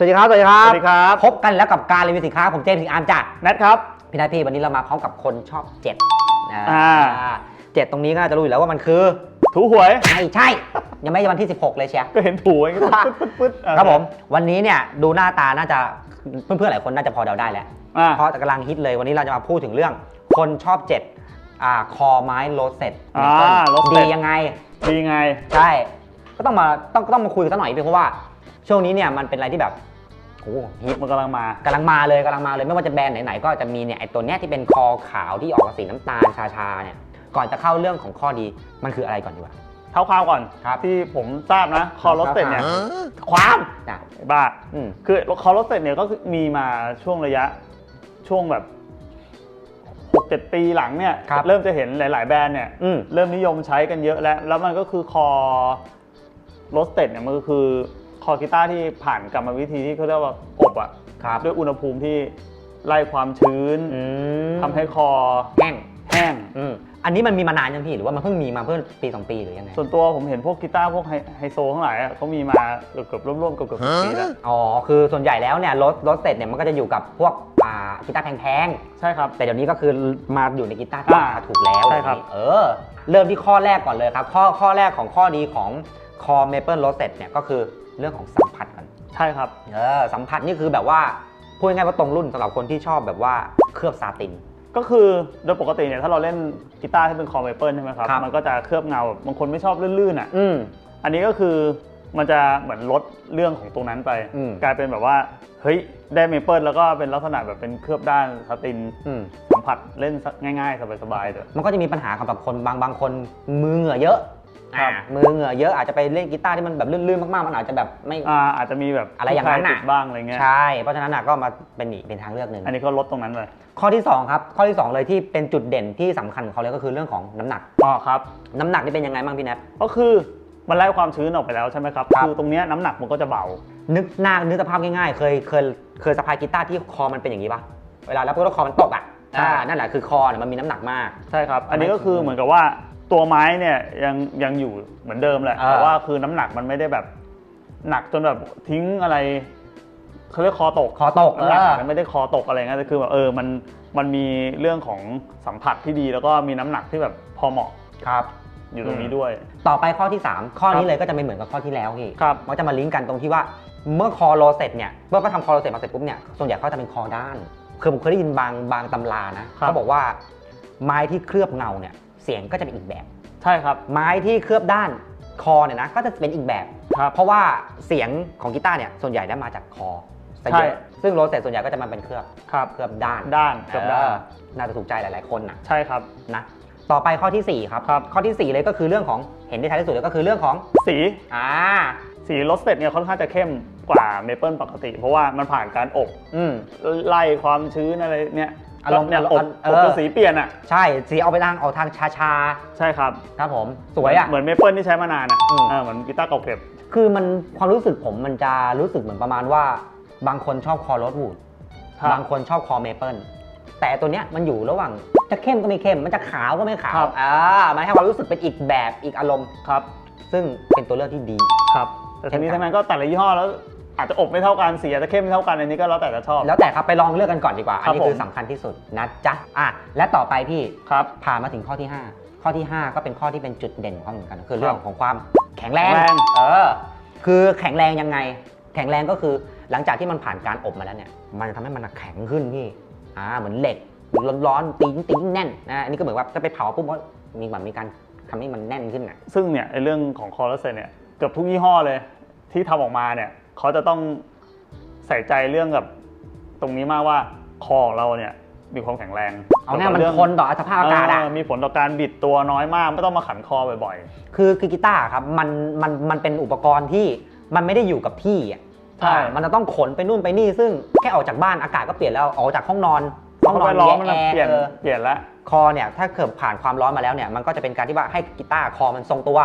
สวัสดีครับ สวัสดีครัสบวัสดีครับ พบกันแล้วกับการรีวิวสินค้าผมเจมส์สิงห์อาร์มจ้ะแนทครับ พี่นายพี่วันนี้เรามาพร้อมกับคนชอบเจ็ดนะอ่าเจ็ดตรงนี้ก็น่าจะรู้อยู่แล้วว่ามันคือ ถูหวย ไม่ใช่ ยังไม่ใช่วันที่ 16 เลยเชียก็เห็นถูอย่างงี้ปึ๊ดปึ๊ดปึ๊ดอะครับผม วันนี้เนี่ยดูหน้าตาน่าจะเพื่อนๆหลายคนน่าจะพอเดาได้แล้วอ่าเพราะกำลังฮิตเลยวันนี้เราจะมาพูดถึงเรื่อง คนชอบเจ็ดอ่าคอไม้โรสเซ็ตอ่าโรสเซ็ตดียังไง ดีไง ใช่ ก็ต้องมาต้องต้องมาคุยกันสักหน่อยพี่เพราะว่าช่วงนี้เนี่ยมันเป็นอะไรที่แบบ โอ้โหฮิตมันกำลังมากำลังมาเลยกำลังมาเลยไม่ว่าจะแบรนด์ไหนๆก็จะมีเนี่ยไอตัวเนี้ยที่เป็นคอขาวที่ออกสีน้ำตาลชาๆเนี่ยก่อนจะเข้าเรื่องของข้อดีมันคืออะไรก่อนดีกว่า เท้าความก่อนครับที่ผมทราบนะ คอรสเซ็ตเนี่ยความจ้ะบ้าอืมคือคอรสเซ็ตเนี่ยก็คือมีมาช่วงระยะช่วงแบบหกเจ็ดปีหลังเนี่ยครับเริ่มจะเห็นหลาย ๆ แบรนด์เนี่ยอืม เริ่มนิยมใช้กันเยอะแล้ว แล้วมันก็คือคอรสเต็ดเนี่ยมันก็คือค อกีตาร์ที่ผ่านกรรมวิธีที่เขาเรียกว่าอบอะครับด้วยอุณหภูมิที่ไล่ความชื้นอืมทำให้คอแห้งแห้ง อืมอันนี้มันมีมานานยังพี่หรือว่ามันเพิ่งมีมาเพิ่งปีสองปีหรือยังไงส่วนตัวผมเห็นพวกกีตาร์พวกไฮไฮโซทั้งหลายอะเขามีมาเกือบเกือบร่วมๆเกือบเกือบสิบปีแล้วอ๋อคือส่วนใหญ่แล้วเนี่ยรถรถเสร็จเนี่ยมันก็จะอยู่กับพวกอ่ากีตาร์แพงใช่ครับ ๆแต่เดี๋ยวนี้ก็คือมาอยู่ในกีตาร์ที่อ่าราคาถูกแล้วใช่ครับ เออ เริ่มที่ข้อแรกก่อนเลยครับ ข้อข้อแรกของข้อดีของคอเมเปิลรถเสร็จเนี่ยก็คือ เรื่องของสัมผัสก่อนใช่ครับ เออสัมผัสนี่คือแบบว่าพูดง่ายๆว่าตรงรุ่นสำหรับคนที่ชอบแบบว่าเคลือบซาติน ก็คือโดยปกติเนี่ยถ้าเราเล่นกีตาร์ที่เป็นคอมเมเปิลใช่ไหมครับ ครับ มันก็จะเคลือบเงาแบบบางคนไม่ชอบลื่นๆอะ อืม อันนี้ก็คือมันจะเหมือนลดเรื่องของตรงนั้นไป อืม กลายเป็นแบบว่า เฮ้ย ได้เมเปิลแล้วก็เป็นลักษณะแบบเป็นเคลือบด้านสตินอืม สัมผัสเล่นง่ายๆ สบายๆเลยมันก็จะมีปัญหากับแบบคนบางบางคนมือเหงื่อเยอะ ครับอ่ามือเหงื่อเยอะอาจจะไปเล่นกีตาร์ที่มันแบบลื่นๆมากๆ มันอาจจะแบบไม่ อ่าอาจจะมีแบบอะไรอย่างนั้นติน่ะดบ้างอะไรเงี้ย ใช่ เพราะฉะนั้นน่ะก็มาเป็นอีกเป็นทางเลือกหนึ่งอันนี้ก็ลดตรงนั้นเลย ข้อที่สองครับข้อที่สองเลยที่เป็นจุดเด่นที่สำคัญของเขาเลยก็คือเรื่องของน้ำหนัก อ๋อครับ น้ำหนักนี่เป็นยังไงบ้างพี่แนท ก็คือมันไล่ความชื้นออกไปแล้วใช่ไหมครับ ครับ คือตรงเนี้ยน้ำหนักมันก็จะเบา นึกหน้านึกสภาพง่ายๆ เคยเคยเคยสะพายกีตาร์ที่คอมันเป็นอย่างนี้ปะเวลาแล้วก็คอมันตกอะใช่ อ่านั่นแหละคือคอเนี่ยมันมีน้ำหนักมาก ใช่ครับ อันนี้ก็คือเหมือนกับว่า ตัวไม้เนี่ยยังยังอยู่เหมือนเดิมแหละอ่า แต่ว่าคือน้ำหนักมันไม่ได้แบบ หนักจนแบบทิ้งอะไรเขาเรียกคอตกคอตกเอน้ำหนักอมันไม่ได้คอตกอะไรเงี้ยแต่คือแบบเออมันมันมีเรื่องของสัมผัสที่ดี แล้วก็มีน้ำหนักที่แบบพอเหมาะครับ อยู่ตรงนี้ด้วย ต่อไปข้อที่ 3 ข้อครันี้บเลยก็จะไม่เหมือนกับข้อที่แล้วพี่ครับ มันจะมาลิงก์กันตรงที่ว่าเมื่อคอโลเสร็จเนี่ยเมื่อเขาทำคอโลเสร็จมาเสร็จปุ๊บเนี่ยส่วนใหญ่เขาจะเป็นคอด้านคือผมเคยได้ยินบางบางตำรานะเขาบอกว่าไม้ที่เคลือบเงาเนี่ยเสียงก็จะเป็นอีกแบบ ใช่ครับ ไม้ที่เคลือบด้านคอเนี่ยนะก็จะเป็นอีกแบบ ครับเพราะว่าเสียงของกีตาร์เนี่ยส่วนใหญ่ได้มาจากคอซะเยใช่อะซึ่งโรสเซ็ตส่วนใหญ่ก็จะมาเป็นเคลือบครับ เคลือบด้านด้านกับด้านเออน่าจะถูกใจหลาย ๆ คนนะใช่ครับ นะต่อไปข้อทีสี่4ครับ ครับ ข้อทีสี่4เลยก็คือเรื่องของเห็นได้ชัดที่สุดเลยก็คือเรื่องของสีอ่าสีรสเต็ดเนี่ยค่อนข้างจะเข้มกว่าเมเปิลปกติ เพราะว่ามันผ่านการอบอืมไล่ความชื้นอะไรเนี่ย อารมณ์เนี่ยอารอมบณ์อบเออจนสีเปลี่ยนอะใช่สีเอาไปทางออกทางชาชาใช่ครับๆครับผมสวยอะเหมือนเมเปิลที่ใช้มานานอะอืมเออเหมือนกีตาร์เก่าเก็บคือมันความรู้สึกผมมันจะรู้สึกเหมือนประมาณว่า บางคนชอบคอโรสวูดครับบางคนชอบคอเมเปิลแต่ตัวเนี้ยมันอยู่ระหว่างจะเข้มก็ไม่เข้ม มันจะขาวก็ไม่ขาควรับอ่ามันให้ความรู้สึกเป็นอีกแบบอีกอารมณ์ครับ ซึ่งเป็นตัวเลือกที่ดีครับแต่ทั้งนี้เช่นกันทั้งนั้นก็แต่ละยี่ห้อแล้ว อาจจะอบไม่เท่ากันสีอาจจะเข้มไม่เท่ากันอันนี้ก็แล้วแต่จะชอบ แล้วแต่ครับไปลองเลือกกันก่อนดีกว่า อันนี้ครับผมคือสำคัญที่สุดนะจ๊ะอะและต่อไปพี่ครับผ่านมาถึงข้อที่ 5 ข้อที่ 5 ก็เป็นข้อที่เป็นจุดเด่นของเขาเหมือนกันคือเรื่องของความแข็งแรงแข็งแรงเออคือแข็งแรงยังไง แข็งแรงก็คือหลังจากที่มันผ่านการอบมาแล้วเนี่ย มันจะทำให้มันแข็งขึ้นพี่อ่าเหมือนเหล็กร้อนๆติ้งติ้งแน่นนะอันนี้ก็เหมือนว่าจะไปเผาปุ๊บก็มีแบบมีการทำให้มันแน่นขึ้นอะซึ่งเนี่ยไอ้เรื่องของคอร์เซนเนี่ยเกือบทุกยี่ห้อเลย ที่ทำออกมาเนี่ย เขาจะต้องใส่ใจเรื่องกับตรงนี้มากว่าคอของเราเนี่ยมีความแข็งแรงเอาแน่มันรื่องทนต่อสภาพอากาศอะเออมีผลต่อการบิดตัวน้อยมาก ไม่ต้องมาขันคอบ่อยคือคือกีตาร์ครับมันมันมันเป็นอุปกรณ์ที่มันไม่ได้อยู่กับที่อะใช่อ่ามันจะต้องขนไปนู่นไปนี่ซึ่งแค่ออกจากบ้านอากาศก็เปลี่ยนแล้วออกจากห้องนอนๆห้องนอนเพราะว่าร้อนมันแอร์เปลี่ยนเออเปลี่ยนแล้วคอเนี่ยถ้าเกิดผ่านความร้อนมาแล้วเนี่ยมันก็จะเป็นการที่ว่าให้กีตาร์คอมันทรงตัว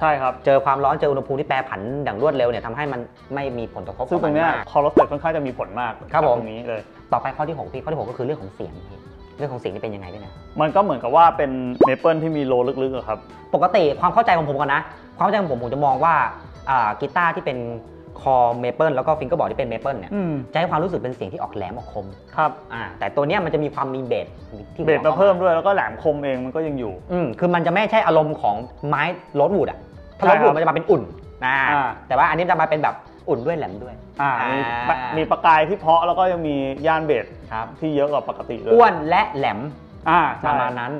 ใช่ครับ เจอความร้อนเจออุณหภูมิที่แปรผันอย่างรวดเร็วเนี่ยทำให้มันไม่มีผลกระทบซึ่งตรงเนี้ยกับมันมากคอร์เซนค่อนข้างจะมีผลมากครับผมตรงนี้เลย ต่อไปข้อที่หกพี่ข้อที่หกก็คือเรื่องของเสียงพี่เรื่องของเสียงนี่เป็นยังไงด้วยนะ มันก็เหมือนกับว่าเป็นเมเปิลที่มีโลลึกๆอะครับ ปกติความเข้าใจของผมก่อนนะ ความเข้าใจของผมผมจะมองว่าอ่ากีตาร์ที่เป็นคอเมเปิลแล้วก็ฟิงเกอร์บอร์ดที่เป็นเมเปิลเนี่ยอืมจะให้ความรู้สึกเป็นเสียงที่ออกแหลมออกคม ครับอ่าแต่ตัวเนี้ยมันจะมีความมีเบสที่เบสมาเพิ่มด้วยแล้วก็แหลมคมเองมันก็ยังอยู่อืมคือมันจะไม่ใช่อารมณ์ของไม้โรสวูดอะ ถ้าใช่โรสวูดครับมันจะมาเป็นอุ่นนะอ่าแต่ว่าอันนี้จะมาเป็นแบบอุ่นด้วยแหลมด้วยอ่ามีอ่ามีประกายที่เพาะแล้วก็ยังมีย่านเบสครับที่เยอะกว่าปกติเลยอ้วนและแหลมอ่าปใช่ระมาณนั้น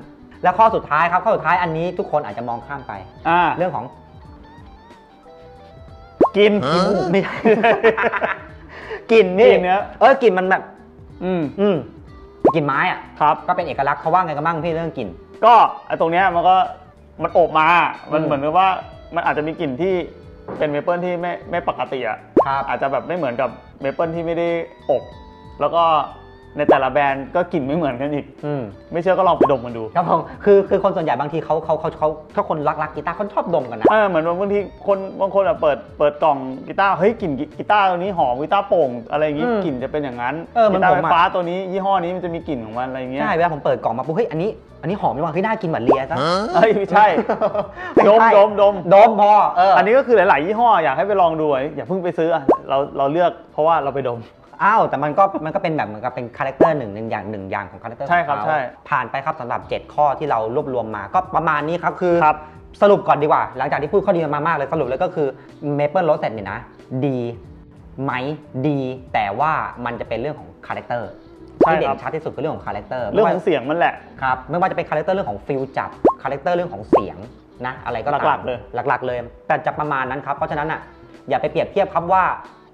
แล้วข้อสุดท้ายครับข้อสุดท้ายอันนี้ทุกคนอาจจะมองข้ามไปอ่าเรื่องของ กินขี้มูกไม่ใช่กลิ่นนี่กลิ่นเนี้ยเออกลิ่นมันแบบ อืมอืมกลิ่นไม้อะครับก็เป็นเอกลักษณ์เขาว่าไงกันบ้างพี่เรื่องกลิ่นก็ไอ้ตรงเนี้ยมันก็มันอบมา มันอืมเหมือนกับว่า มันอาจจะมีกลิ่นที่เป็นเมเปิลที่ไม่ไม่ปกติอะครับอาจจะแบบไม่เหมือนกับเมเปิลที่ไม่ได้อบ แล้วก็ ในแต่ละแบรนด์ก็กลิ่นไม่เหมือนกันอีก อืม ไม่เชื่อก็ลองไปดมกันดู ครับผมคือคือคนส่วนใหญ่บางทีเขาเขาเขาเขาถ้าคนรักรักกีตาร์เขาชอบดมกันนะ เออเหมือนบางทีคนบางคนอะเปิดเปิดกล่องกีตาร์เฮ้ยกลิ่นกีตาร์ตัวนี้หอมกีตาร์โปร่งอะไรอย่างงี้อืมกลิ่นจะเป็นอย่างนั้นเออเหมืกีอนตาร์ผมไฟอะ ฟ้าตัวนี้ยี่ห้อนี้มันจะมีกลิ่นของมันอะไรอย่างเงี้ยใช่เวลาผมเปิดกล่องมาปุ๊บเฮ้ยอันนี้อันนี้หอมจังวะเฮ้ยน่ากินเหมือนเลียซะเอ้ยไม่ใช่ไม่ดมใช่ดมดม ดมพอเอออัอันนี้ก็คือหลาย ๆ ยี่ห้ออยากให้ไปลองดูอะอย่าเพิ่งไปซื้ออะเราเราเลือกเพราะว่าเราไปดม อ้าวแต่มันก็มันก็เป็นแบบเหมือนกับเป็นคาแรคเตอร์หนึ่งหนึ่งอย่างหนึ่งอย่างของคาแรคเตอร์ใช่ครับของเขาใช่ ผ่านไปครับสำหรับ 7 ข้อที่เรารวบรวมมาก็ประมาณนี้ครับคือ ครับ สรุปก่อนดีกว่า หลังจากที่พูดข้อดีมามากเลยสรุปเลยก็คือ Maple r o s e เนี่ยนะ ดีไหมดี แต่ว่ามันจะเป็นเรื่องของคาแรคเตอร์ใช่ที่เด่ครับ นชัดที่สุดคือเรื่องของคาแรคเตอร์เรื่องของเสียงมันแหละ ครับไม่ว่าจะเป็นคาแรคเตอร์เรื่องของฟิลจับคาแรคเตอร์เรื่องของเสียงนะอะไรก็ตามหลักๆเลย หลัก ๆ เลย แต่จะประมาณนั้นครับ เพราะฉะนั้นอะอย่าไปเปรียบเทียบครับว่า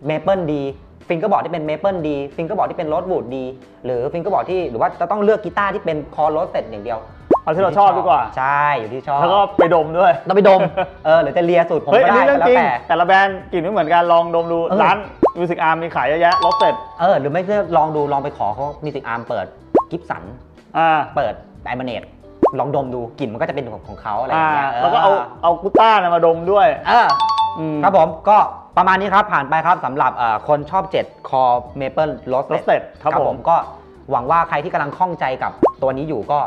เมเปิลดี ฟิงเกอร์บอร์ดที่เป็นเมเปิลดี ฟิงเกอร์บอร์ดที่เป็นโรสวูดดี หรือฟิงเกอร์บอร์ดที่หรือว่าจะต้องเลือกกีตาร์ที่เป็นคอโรสเซตอย่างเดียวเอาที่เราชอบดีกว่า ใช่อยู่ที่ชอบแล้วก็ไปดมด้วยต้องไปดมเออหรือจะเลียสูตรผมเฮ้ยก็อันได้นี้เรื่องก็แล้จริวงแต่แต่ละแบรนด์กลิ่นไม่เหมือนกันลองดมดูเออร้านมิวสิกอาร์มมีขายเยอะแยะรถเสร็จเออหรือไม่ก็ลองดูลองไปขอเขามีสิกอาร์มเปิดกิฟสันอ่าเปิดไดมอนเนตลองดมดูกลิ่นมันก็จะเป็นของของเขาอะไรออ่าย่างเงี้ยแล้วก็เอาเอากุต้าเนี่ยมาดมด้วยเอออืมครับผมก็ ประมาณนี้ครับผ่านไปครับสำหรับเอ่อคนชอบ 7 คอเมเปิลโรส Roasted ครับผม ก็หวังว่าใครที่กำลังข้องใจกับตัวนี้อยู่ก็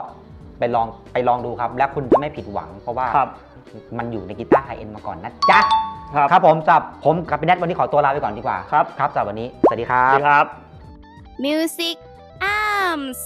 ไปลองไปลองดูครับ และคุณจะไม่ผิดหวัง เพราะว่าครับมันอยู่ในกีตาร์ไฮเอ็นมาก่อนนะจ๊ะครับครับผมจับผมกับพี่แนทวันนี้ขอตัวลาไปก่อนดีกกว่าครับ ครับสำหรับวันนี้สวัสดีครัสวัสบ ดีครับ Music Arms